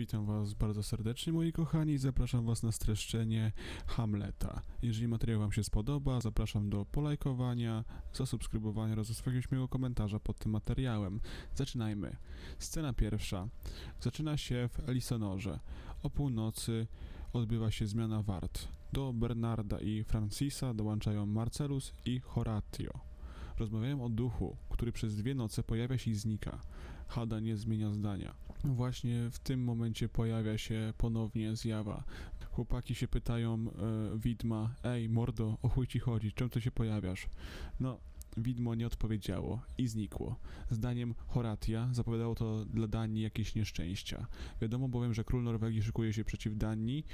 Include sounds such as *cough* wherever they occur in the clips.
Witam Was bardzo serdecznie, moi kochani. Zapraszam Was na streszczenie Hamleta. Jeżeli materiał Wam się spodoba, zapraszam do polajkowania, zasubskrybowania oraz jakiegoś miłego komentarza pod tym materiałem. Zaczynajmy. Scena pierwsza. Zaczyna się w Elisonorze. O północy odbywa się zmiana wart. Do Bernarda i Francisa dołączają Marcelus i Horatio. Rozmawiają o duchu, który przez dwie noce pojawia się i znika. Hada nie zmienia zdania. Właśnie w tym momencie pojawia się ponownie zjawa. Chłopaki się pytają e, widma, ej mordo, o chuj ci chodzi, czemu ty się pojawiasz? No, widmo nie odpowiedziało i znikło. Zdaniem Horatia zapowiadało to dla Danii jakieś nieszczęścia. Wiadomo bowiem, że król Norwegii szykuje się przeciw Danii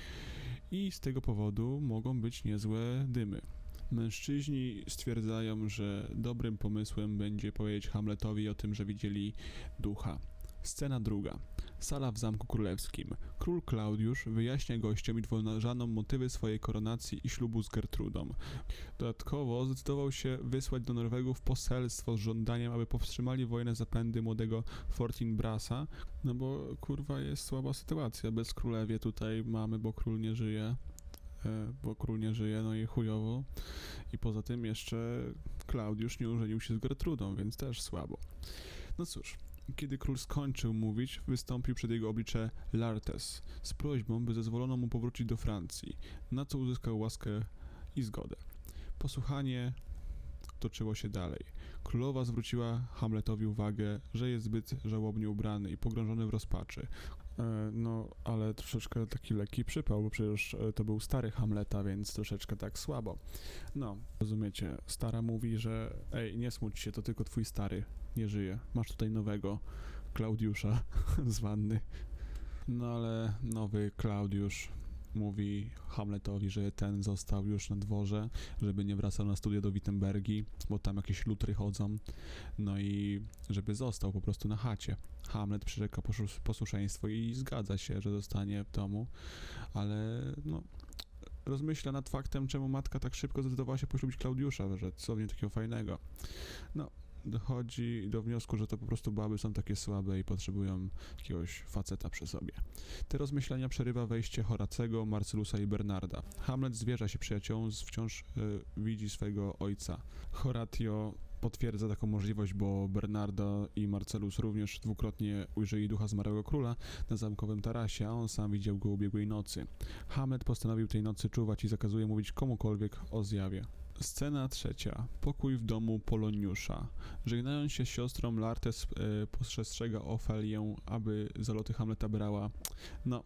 i z tego powodu mogą być niezłe dymy. Mężczyźni stwierdzają, że dobrym pomysłem będzie powiedzieć Hamletowi o tym, że widzieli ducha. Scena druga. Sala w Zamku Królewskim. Król Klaudiusz wyjaśnia gościom i dworzanom motywy swojej koronacji i ślubu z Gertrudą. Dodatkowo zdecydował się wysłać do Norwegów poselstwo z żądaniem, aby powstrzymali wojnę zapędy młodego Fortinbrasa, no bo kurwa jest słaba sytuacja. Bez królewie tutaj mamy, bo król nie żyje. Bo król nie żyje, no i chujowo. I poza tym jeszcze Klaudiusz nie ożenił się z Gertrudą, więc też słabo. No cóż, kiedy król skończył mówić, wystąpił przed jego oblicze Lartes z prośbą, by zezwolono mu powrócić do Francji, na co uzyskał łaskę i zgodę. Posłuchanie toczyło się dalej. Królowa zwróciła Hamletowi uwagę, że jest zbyt żałobnie ubrany i pogrążony w rozpaczy. E, no, ale troszeczkę taki lekki przypał, bo przecież e, to był stary Hamleta, więc troszeczkę tak słabo. No, rozumiecie, stara mówi, że ej, nie smuć się, to tylko twój stary nie żyje. Masz tutaj nowego Klaudiusza *laughs* z wanny. No ale nowy Klaudiusz mówi Hamletowi, że ten został już na dworze, żeby nie wracał na studia do Wittenbergi, bo tam jakieś lutry chodzą. No i żeby został po prostu na chacie. Hamlet przyrzeka posłus- posłuszeństwo i zgadza się, że zostanie w domu, ale no rozmyśla nad faktem, czemu matka tak szybko zdecydowała się poślubić Klaudiusza, że co w takiego fajnego. No, dochodzi do wniosku, że to po prostu baby są takie słabe i potrzebują jakiegoś faceta przy sobie. Te rozmyślenia przerywa wejście Horacego, Marcelusa i Bernarda. Hamlet zwierza się przyjaciołom, wciąż y, widzi swojego ojca. Horatio potwierdza taką możliwość, bo Bernardo i Marcelus również dwukrotnie ujrzeli ducha zmarłego króla na zamkowym tarasie, a on sam widział go ubiegłej nocy. Hamlet postanowił tej nocy czuwać i zakazuje mówić komukolwiek o zjawie. Scena trzecia. Pokój w domu Poloniusza. Żegnając się z siostrą, Lartes e, postrzega Ofelię, aby zaloty Hamleta brała. No,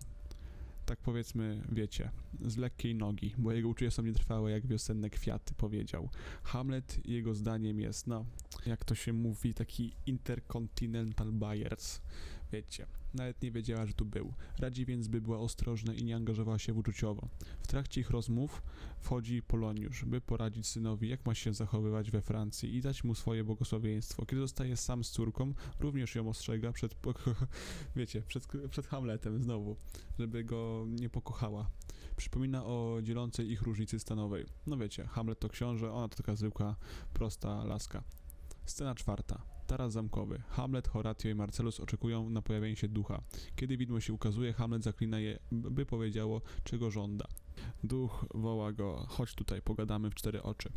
tak powiedzmy, wiecie, z lekkiej nogi, bo jego uczucia są nietrwałe jak wiosenne kwiaty, powiedział. Hamlet, jego zdaniem, jest, no, jak to się mówi, taki intercontinental buyers. Wiecie, nawet nie wiedziała, że tu był. Radzi więc, by była ostrożna i nie angażowała się uczuciowo. W trakcie ich rozmów wchodzi Poloniusz, by poradzić synowi, jak ma się zachowywać we Francji i dać mu swoje błogosławieństwo. Kiedy zostaje sam z córką, również ją ostrzega przed, *laughs* wiecie, przed, przed Hamletem znowu, żeby go nie pokochała. Przypomina o dzielącej ich różnicy stanowej. No wiecie, Hamlet to książę, ona to taka zwykła, prosta laska. Scena czwarta. Taras zamkowy. Hamlet, Horatio i Marcelus oczekują na pojawienie się ducha. Kiedy widmo się ukazuje, Hamlet zaklina je, by powiedziało, czego żąda. Duch woła go, chodź tutaj, pogadamy w cztery oczy.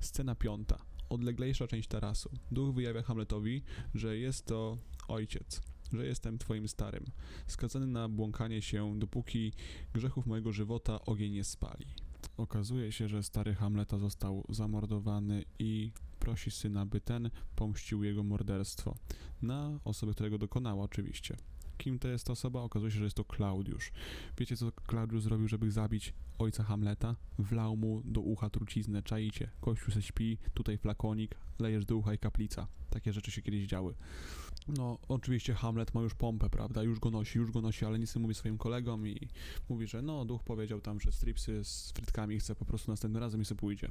Scena piąta. Odleglejsza część tarasu. Duch wyjawia Hamletowi, że jest to ojciec, że jestem twoim starym, skazany na błąkanie się, dopóki grzechów mojego żywota ogień nie spali. Okazuje się, że stary Hamleta został zamordowany i prosi syna, by ten pomścił jego morderstwo. Na osobę, którego dokonała oczywiście. Kim to jest ta osoba? Okazuje się, że jest to Klaudiusz. Wiecie, co Klaudiusz zrobił, żeby zabić ojca Hamleta? Wlał mu do ucha truciznę, czaicie. Kościół se śpi, tutaj flakonik, lejesz do ucha i kaplica. Takie rzeczy się kiedyś działy. No, oczywiście Hamlet ma już pompę, prawda? Już go nosi, już go nosi, ale nic nie mówi swoim kolegom i mówi, że no, duch powiedział tam, że stripsy z frytkami chce po prostu następnym razem i sobie pójdzie.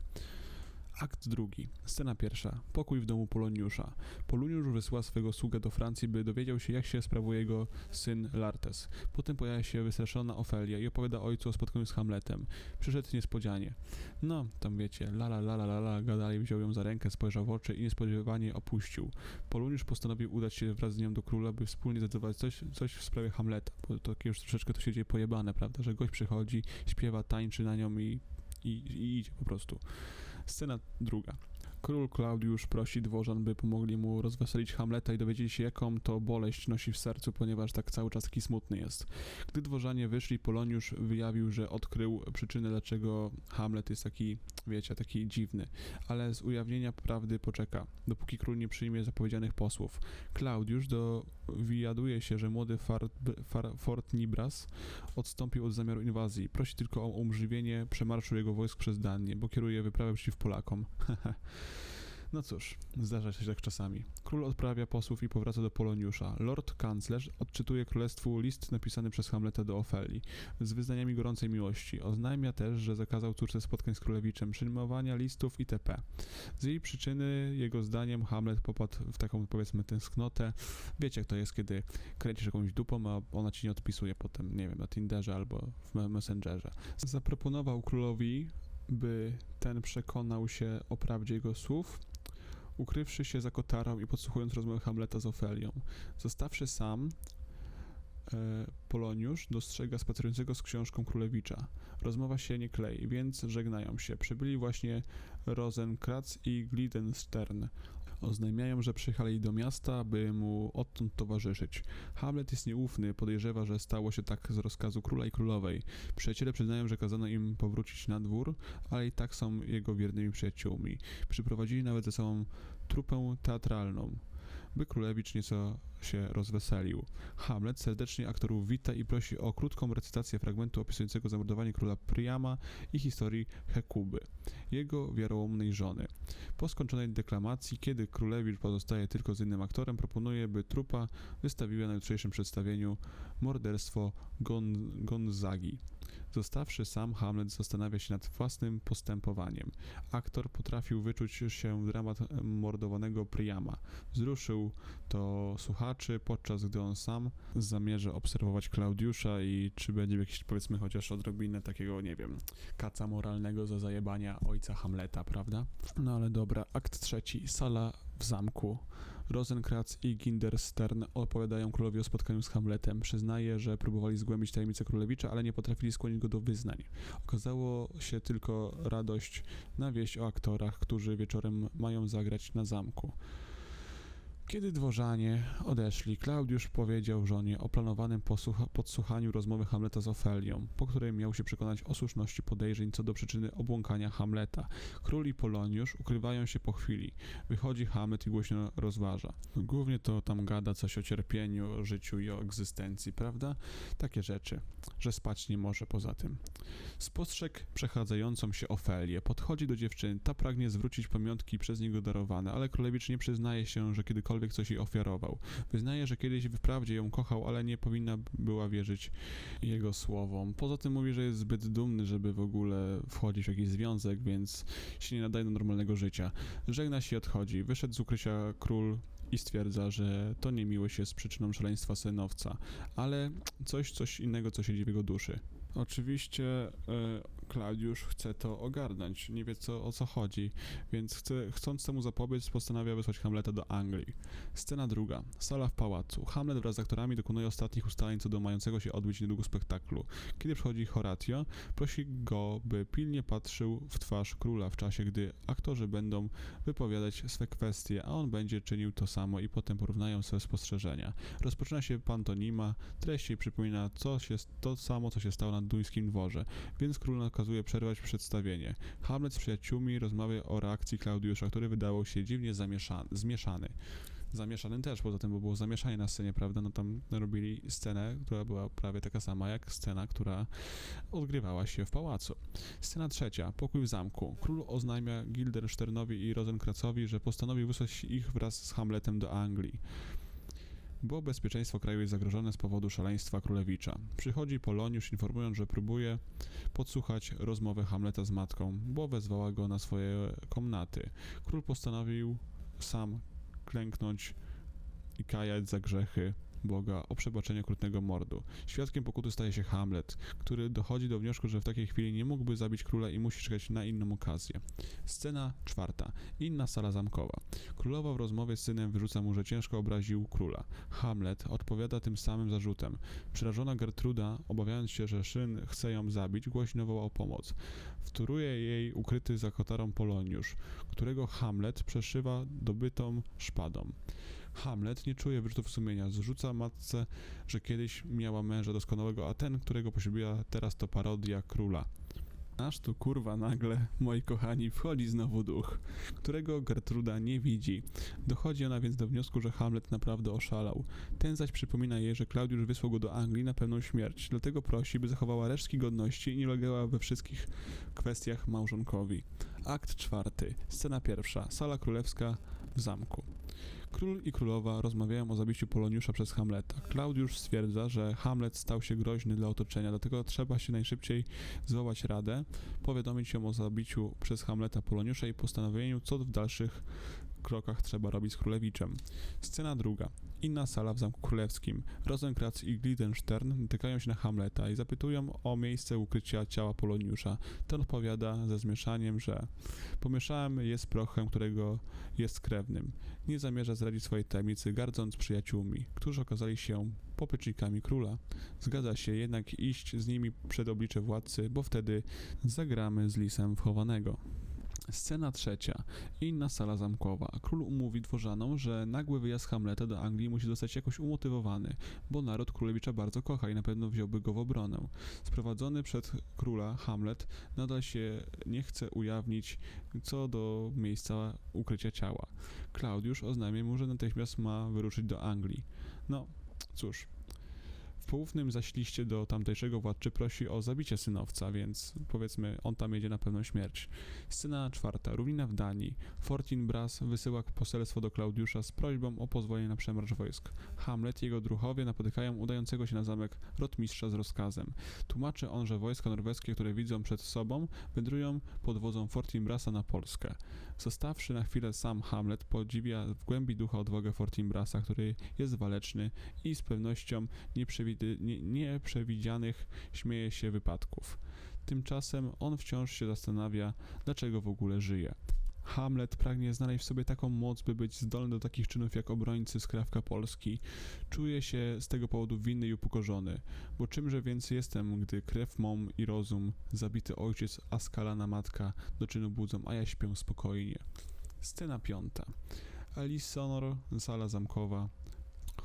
Akt drugi. Scena pierwsza. Pokój w domu Poloniusza. Poloniusz wysyła swego sługę do Francji, by dowiedział się, jak się sprawuje jego syn Lartes. Potem pojawia się wystraszona Ofelia i opowiada ojcu o spotkaniu z Hamletem. Przyszedł niespodzianie. No, tam wiecie, la la la la la, la gadali, wziął ją za rękę, spojrzał w oczy i niespodziewanie opuścił. Poloniusz postanowił udać się wraz z nią do króla, by wspólnie zdecydować coś, coś w sprawie Hamleta, bo to już troszeczkę to się dzieje pojebane, prawda, że gość przychodzi, śpiewa, tańczy na nią i, i, i idzie po prostu. Scena druga. Król Klaudiusz prosi dworzan, by pomogli mu rozweselić Hamleta i dowiedzieli się, jaką to boleść nosi w sercu, ponieważ tak cały czas taki smutny jest. Gdy dworzanie wyszli, Poloniusz wyjawił, że odkrył przyczynę, dlaczego Hamlet jest taki, wiecie, taki dziwny. Ale z ujawnienia prawdy poczeka, dopóki król nie przyjmie zapowiedzianych posłów. Klaudiusz dowiaduje się, że młody Fart, Far, Fort Nibras odstąpił od zamiaru inwazji. Prosi tylko o umożliwienie przemarszu jego wojsk przez Danię, bo kieruje wyprawę przeciw Polakom. *laughs* No cóż, zdarza się tak czasami. Król odprawia posłów i powraca do Poloniusza. Lord kanclerz odczytuje królestwu list napisany przez Hamleta do Ofeli z wyznaniami gorącej miłości. Oznajmia też, że zakazał córce spotkań z królewiczem, przyjmowania listów itp. Z jej przyczyny, jego zdaniem, Hamlet popadł w taką, powiedzmy, tęsknotę. Wiecie, jak to jest, kiedy kręcisz jakąś dupą, a ona ci nie odpisuje potem, nie wiem, na Tinderze albo w Messengerze. Zaproponował królowi by ten przekonał się o prawdzie jego słów, ukrywszy się za kotarą i podsłuchując rozmowę Hamleta z Ofelią. Zostawszy sam, e, Poloniusz dostrzega spacerującego z książką królewicza. Rozmowa się nie klei, więc żegnają się. Przybyli właśnie Rosenkratz i Glidenstern. Oznajmiają, że przyjechali do miasta, by mu odtąd towarzyszyć. Hamlet jest nieufny, podejrzewa, że stało się tak z rozkazu króla i królowej. Przyjaciele przyznają, że kazano im powrócić na dwór, ale i tak są jego wiernymi przyjaciółmi. Przyprowadzili nawet ze sobą trupę teatralną by królewicz nieco się rozweselił. Hamlet serdecznie aktorów wita i prosi o krótką recytację fragmentu opisującego zamordowanie króla Priama i historii Hekuby, jego wiarołomnej żony. Po skończonej deklamacji, kiedy królewicz pozostaje tylko z innym aktorem, proponuje, by trupa wystawiła na jutrzejszym przedstawieniu morderstwo Gon Gonzagi. Zostawszy sam, Hamlet zastanawia się nad własnym postępowaniem. Aktor potrafił wyczuć się dramat mordowanego Priama. Wzruszył to słuchaczy, podczas gdy on sam zamierza obserwować Klaudiusza i czy będzie jakiś, powiedzmy, chociaż odrobinę takiego, nie wiem, kaca moralnego za zajebania ojca Hamleta, prawda? No ale dobra, akt trzeci, sala w zamku. Rosenkratz i Ginderstern opowiadają królowi o spotkaniu z Hamletem. Przyznaje, że próbowali zgłębić tajemnicę królewicza, ale nie potrafili skłonić go do wyznań. Okazało się tylko radość na wieść o aktorach, którzy wieczorem mają zagrać na zamku. Kiedy dworzanie odeszli, Klaudiusz powiedział żonie o planowanym podsłuchaniu rozmowy Hamleta z Ofelią, po której miał się przekonać o słuszności podejrzeń co do przyczyny obłąkania Hamleta. Król i Poloniusz ukrywają się po chwili. Wychodzi Hamlet i głośno rozważa. Głównie to tam gada coś o cierpieniu, życiu i o egzystencji, prawda? Takie rzeczy, że spać nie może poza tym. Spostrzeg przechadzającą się Ofelię. Podchodzi do dziewczyny, ta pragnie zwrócić pamiątki przez niego darowane, ale królewicz nie przyznaje się, że kiedykolwiek kiedykolwiek coś jej ofiarował. Wyznaje, że kiedyś wprawdzie ją kochał, ale nie powinna była wierzyć jego słowom. Poza tym mówi, że jest zbyt dumny, żeby w ogóle wchodzić w jakiś związek, więc się nie nadaje do normalnego życia. Żegna się i odchodzi. Wyszedł z ukrycia król i stwierdza, że to nie miłość jest przyczyną szaleństwa synowca, ale coś, coś innego, co siedzi w jego duszy. Oczywiście e, Klaudiusz chce to ogarnąć, nie wie co, o co chodzi, więc chce, chcąc temu zapobiec, postanawia wysłać Hamleta do Anglii. Scena druga. Sala w pałacu. Hamlet wraz z aktorami dokonuje ostatnich ustaleń co do mającego się odbyć niedługo spektaklu. Kiedy przychodzi Horatio, prosi go, by pilnie patrzył w twarz króla w czasie, gdy aktorzy będą wypowiadać swe kwestie, a on będzie czynił to samo i potem porównają swe spostrzeżenia. Rozpoczyna się pantonima, treść jej przypomina co się, to samo, co się stało na duńskim dworze, więc król nakazuje przerwać przedstawienie. Hamlet z przyjaciółmi rozmawia o reakcji Klaudiusza, który wydawał się dziwnie zamieszany, zmieszany. Zamieszany też, poza tym, bo było zamieszanie na scenie, prawda? No tam robili scenę, która była prawie taka sama jak scena, która odgrywała się w pałacu. Scena trzecia. Pokój w zamku. Król oznajmia Gildensternowi i Rosenkratzowi, że postanowił wysłać ich wraz z Hamletem do Anglii. Bo bezpieczeństwo kraju jest zagrożone z powodu szaleństwa królewicza. Przychodzi Poloniusz informując, że próbuje podsłuchać rozmowę Hamleta z matką, bo wezwała go na swoje komnaty. Król postanowił sam klęknąć i kajać za grzechy Boga o przebaczenie okrutnego mordu. Świadkiem pokuty staje się Hamlet, który dochodzi do wniosku, że w takiej chwili nie mógłby zabić króla i musi czekać na inną okazję. Scena czwarta. Inna sala zamkowa. Królowa w rozmowie z synem wyrzuca mu, że ciężko obraził króla. Hamlet odpowiada tym samym zarzutem. Przerażona Gertruda, obawiając się, że Szyn chce ją zabić, głośno woła o pomoc. Wtóruje jej ukryty za kotarą Poloniusz, którego Hamlet przeszywa dobytą szpadą. Hamlet nie czuje wyrzutów sumienia, zrzuca matce, że kiedyś miała męża doskonałego, a ten, którego poślubiła teraz to parodia króla. Aż tu kurwa nagle, moi kochani, wchodzi znowu duch, którego Gertruda nie widzi. Dochodzi ona więc do wniosku, że Hamlet naprawdę oszalał. Ten zaś przypomina jej, że Klaudiusz wysłał go do Anglii na pewną śmierć, dlatego prosi, by zachowała resztki godności i nie ulegała we wszystkich kwestiach małżonkowi. Akt czwarty, scena pierwsza, sala królewska w zamku. Król i królowa rozmawiają o zabiciu Poloniusza przez Hamleta. Klaudiusz stwierdza, że Hamlet stał się groźny dla otoczenia, dlatego trzeba się najszybciej zwołać radę, powiadomić ją o zabiciu przez Hamleta Poloniusza i postanowieniu, co w dalszych krokach trzeba robić z królewiczem. Scena druga. Inna sala w Zamku Królewskim. Rosenkranz i Glidenstern natykają się na Hamleta i zapytują o miejsce ukrycia ciała Poloniusza. Ten odpowiada ze zmieszaniem, że pomieszałem je z prochem, którego jest krewnym. Nie zamierza zdradzić swojej tajemnicy, gardząc przyjaciółmi, którzy okazali się poplecznikami króla. Zgadza się jednak iść z nimi przed oblicze władcy, bo wtedy zagramy z lisem wchowanego. Scena trzecia. Inna sala zamkowa. Król umówi dworzanom, że nagły wyjazd Hamleta do Anglii musi zostać jakoś umotywowany, bo naród królewicza bardzo kocha i na pewno wziąłby go w obronę. Sprowadzony przed króla Hamlet nadal się nie chce ujawnić co do miejsca ukrycia ciała. Klaudiusz oznajmia mu, że natychmiast ma wyruszyć do Anglii. No, cóż, w poufnym zaś liście do tamtejszego władcy prosi o zabicie synowca, więc powiedzmy, on tam jedzie na pewną śmierć. Scena czwarta. Równina w Danii. Fortinbras wysyła poselstwo do Klaudiusza z prośbą o pozwolenie na przemarsz wojsk. Hamlet i jego druhowie napotykają udającego się na zamek rotmistrza z rozkazem. Tłumaczy on, że wojska norweskie, które widzą przed sobą, wędrują pod wodzą Fortinbrasa na Polskę. Zostawszy na chwilę sam Hamlet, podziwia w głębi ducha odwagę Fortinbrasa, który jest waleczny i z pewnością nie, nieprzewidzianych śmieje się wypadków. Tymczasem on wciąż się zastanawia, dlaczego w ogóle żyje. Hamlet pragnie znaleźć w sobie taką moc, by być zdolny do takich czynów jak obrońcy skrawka Polski. Czuje się z tego powodu winny i upokorzony, bo czymże więc jestem, gdy krew mą i rozum, zabity ojciec, a skalana matka do czynu budzą, a ja śpię spokojnie. Scena piąta. Elisonor, sala zamkowa,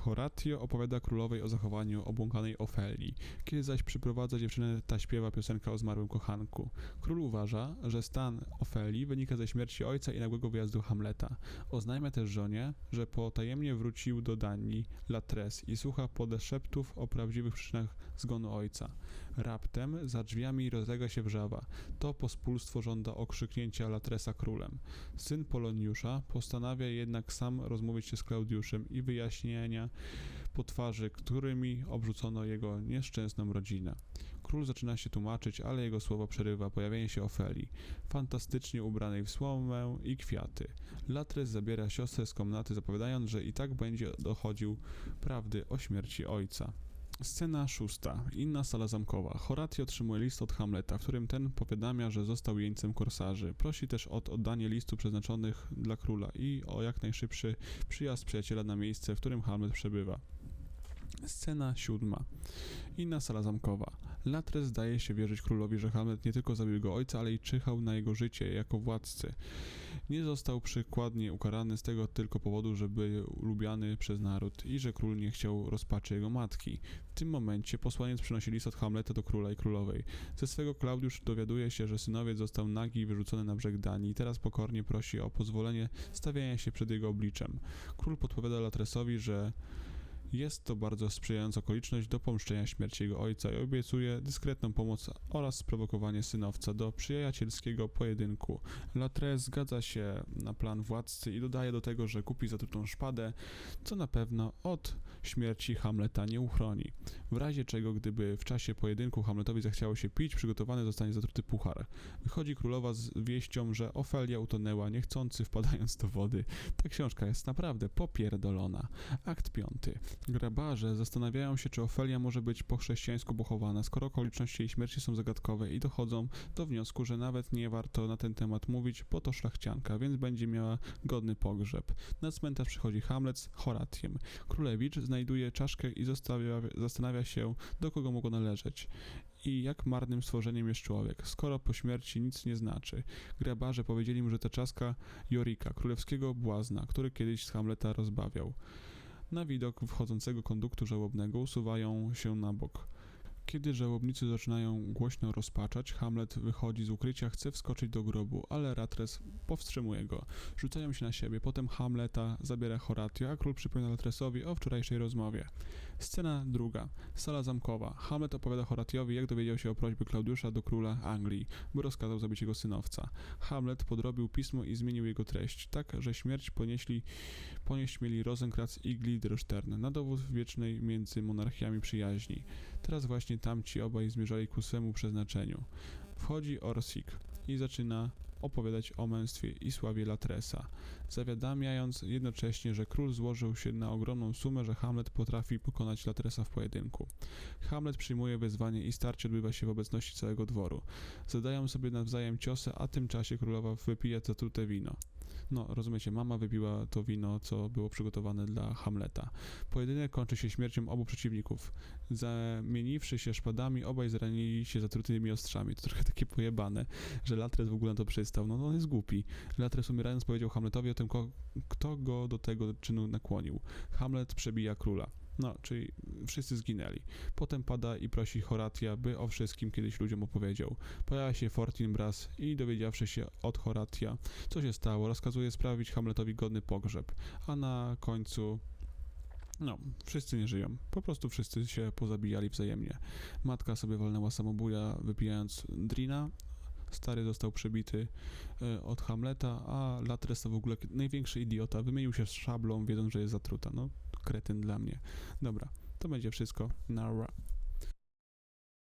Horatio opowiada królowej o zachowaniu obłąkanej Ofelii. Kiedy zaś przyprowadza dziewczynę, ta śpiewa piosenkę o zmarłym kochanku. Król uważa, że stan Ofelii wynika ze śmierci ojca i nagłego wyjazdu Hamleta. Oznajmia też żonie, że potajemnie wrócił do Danii Latres i słucha podeszeptów o prawdziwych przyczynach zgonu ojca. Raptem za drzwiami rozlega się wrzawa. To pospólstwo żąda okrzyknięcia Latresa królem. Syn Poloniusza postanawia jednak sam rozmówić się z Klaudiuszem i wyjaśnienia po twarzy, którymi obrzucono jego nieszczęsną rodzinę. Król zaczyna się tłumaczyć, ale jego słowo przerywa pojawienie się Ofeli, fantastycznie ubranej w słomę i kwiaty. Latres zabiera siostrę z komnaty, zapowiadając, że i tak będzie dochodził prawdy o śmierci ojca. Scena szósta. Inna sala zamkowa. Horatio otrzymuje list od Hamleta, w którym ten powiadamia, że został jeńcem korsarzy. Prosi też o oddanie listu przeznaczonych dla króla i o jak najszybszy przyjazd przyjaciela na miejsce, w którym Hamlet przebywa. Scena siódma. Inna sala zamkowa. Latres zdaje się wierzyć królowi, że Hamlet nie tylko zabił jego ojca, ale i czyhał na jego życie jako władcy. Nie został przykładnie ukarany z tego tylko powodu, że był lubiany przez naród i że król nie chciał rozpaczy jego matki. W tym momencie posłaniec przynosi list od Hamleta do króla i królowej. Ze swego Klaudiusz dowiaduje się, że synowiec został nagi i wyrzucony na brzeg Danii i teraz pokornie prosi o pozwolenie stawiania się przed jego obliczem. Król podpowiada Latresowi, że Jest to bardzo sprzyjająca okoliczność do pomszczenia śmierci jego ojca i obiecuje dyskretną pomoc oraz sprowokowanie synowca do przyjacielskiego pojedynku. Latre zgadza się na plan władcy i dodaje do tego, że kupi zatrutą szpadę, co na pewno od śmierci Hamleta nie uchroni. W razie czego, gdyby w czasie pojedynku Hamletowi zachciało się pić, przygotowany zostanie zatruty puchar. Wychodzi królowa z wieścią, że Ofelia utonęła, niechcący wpadając do wody. Ta książka jest naprawdę popierdolona. Akt piąty. Grabarze zastanawiają się, czy Ofelia może być po chrześcijańsku pochowana, skoro okoliczności jej śmierci są zagadkowe i dochodzą do wniosku, że nawet nie warto na ten temat mówić, bo to szlachcianka, więc będzie miała godny pogrzeb. Na cmentarz przychodzi Hamlet z Horatiem. Królewicz znajduje czaszkę i zostawia, zastanawia się, do kogo mogło należeć i jak marnym stworzeniem jest człowiek, skoro po śmierci nic nie znaczy. Grabarze powiedzieli mu, że to czaska Jorika, królewskiego błazna, który kiedyś z Hamleta rozbawiał. Na widok wchodzącego konduktu żałobnego usuwają się na bok. Kiedy żałobnicy zaczynają głośno rozpaczać, Hamlet wychodzi z ukrycia, chce wskoczyć do grobu, ale Ratres powstrzymuje go. Rzucają się na siebie, potem Hamleta zabiera Horatio, a król przypomina Latresowi o wczorajszej rozmowie. Scena druga. Sala zamkowa. Hamlet opowiada Horatiowi, jak dowiedział się o prośbie Klaudiusza do króla Anglii, by rozkazał zabić jego synowca. Hamlet podrobił pismo i zmienił jego treść, tak, że śmierć ponieśli, ponieść mieli Rosenkranz i Gliderstern, na dowód wiecznej między monarchiami przyjaźni. Teraz właśnie tamci obaj zmierzali ku swemu przeznaczeniu. Wchodzi Orsik i zaczyna opowiadać o męstwie i sławie Latresa, zawiadamiając jednocześnie, że król złożył się na ogromną sumę, że Hamlet potrafi pokonać Latresa w pojedynku. Hamlet przyjmuje wezwanie i starcie odbywa się w obecności całego dworu. Zadają sobie nawzajem ciosy, a w tym czasie królowa wypija zatrute wino. No, rozumiecie, mama wypiła to wino, co było przygotowane dla Hamleta. Pojedynek kończy się śmiercią obu przeciwników. Zamieniwszy się szpadami, obaj zranili się zatrutymi ostrzami. To trochę takie pojebane, że Latres w ogóle na to przystał. No, no on jest głupi. Latres umierając powiedział Hamletowi o tym, kto go do tego czynu nakłonił. Hamlet przebija króla. No, czyli wszyscy zginęli. Potem pada i prosi Horatia, by o wszystkim kiedyś ludziom opowiedział. Pojawia się Fortinbras i dowiedziawszy się od Horatia, co się stało, rozkazuje sprawić Hamletowi godny pogrzeb. A na końcu no, wszyscy nie żyją. Po prostu wszyscy się pozabijali wzajemnie. Matka sobie walnęła samobuja, wypijając drina. Stary został przebity e, od Hamleta, a Latres to w ogóle największy idiota. Wymienił się z szablą, wiedząc, że jest zatruta. No, kretyn dla mnie. Dobra, to będzie wszystko. Nara.